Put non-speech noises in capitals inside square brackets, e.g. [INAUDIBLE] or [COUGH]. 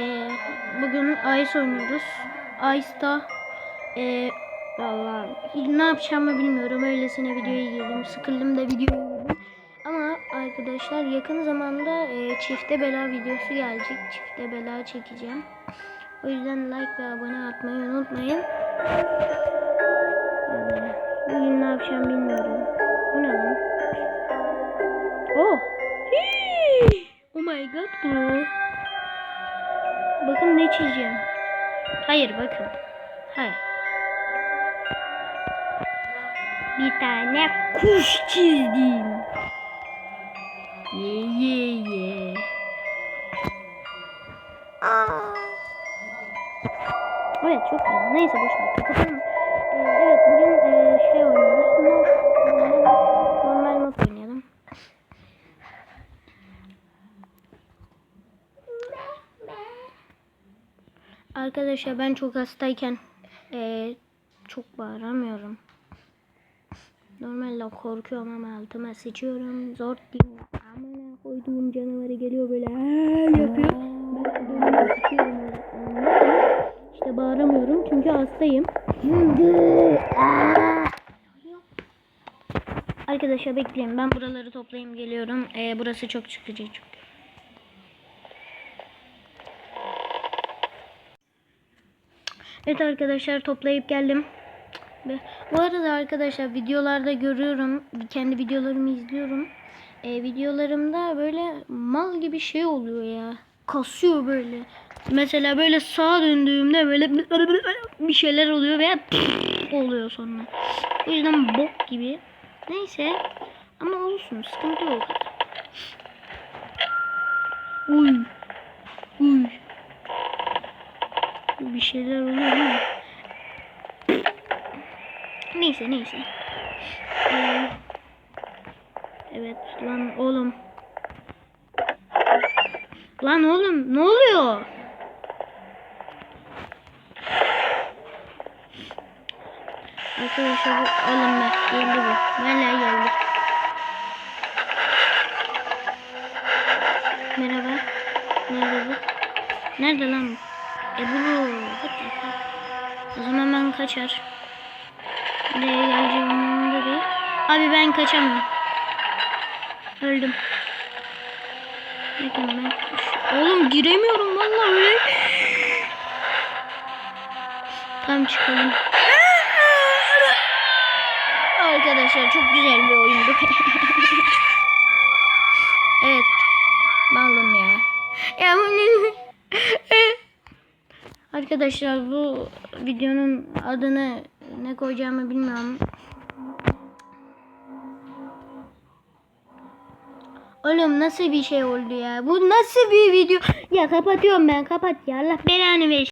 Ee, bugün Ice oynuyoruz. Ice'da ee, vallahi ne yapacağımı bilmiyorum. Öylesine videoya girdim. Sıkıldım da videoya girdim. Ama arkadaşlar yakın zamanda ee, çifte bela videosu gelecek. Çifte bela çekeceğim. O yüzden like ve abone atmayı unutmayın. Ee, Bugün ne yapacağım bilmiyorum. Bakın ne. Hayır bakın. Hayır. Bir tane kuş çizdim. Ye ye ye. Evet çok güzel. Neyse boş ver. Kapatalım. Ee, evet bugün e, şey oynuyoruz. Arkadaşlar ben çok hastayken eee, çok bağıramıyorum. Normalde korkuyorum ama altıma sıçıyorum. Zor değil. Amına koyduğum canavarı geliyor böyle yapıyor. İşte bağıramıyorum çünkü hastayım. Arkadaşlar bekleyin ben buraları toplayayım geliyorum. Ee, burası çok çıkıcı çünkü. Evet arkadaşlar toplayıp geldim. Bu arada arkadaşlar videolarda görüyorum. Kendi videolarımı izliyorum. Ee, videolarımda böyle mal gibi şey oluyor ya. Kasıyor böyle. Mesela böyle sağa döndüğümde böyle [LAUGHS] bir şeyler oluyor veya [LAUGHS] oluyor sonra. O yüzden bok gibi. Neyse. Ama olsun. Sıkıntı yok. Uy. Bir şeyler oluyor ama. Neyse neyse. Ee, evet lan oğlum. Lan oğlum ne oluyor? Arkadaşlar bu oğlum bak geldi bu. Vallahi geldi. Merhaba. Nerede bu? Nerede lan bu? E bu. O zaman ben kaçar. Nereye geleceğim umurumda değil. Abi ben kaçamam. Öldüm. Bakın ben. Oğlum giremiyorum vallahi öyle. Tam çıkalım. Arkadaşlar çok güzel bir oyundu. [LAUGHS] evet. Balım ya. Ya bu ne? Arkadaşlar bu videonun adını ne koyacağımı bilmiyorum. Oğlum nasıl bir şey oldu ya? Bu nasıl bir video? Ya kapatıyorum ben kapat ya. Allah belanı versin.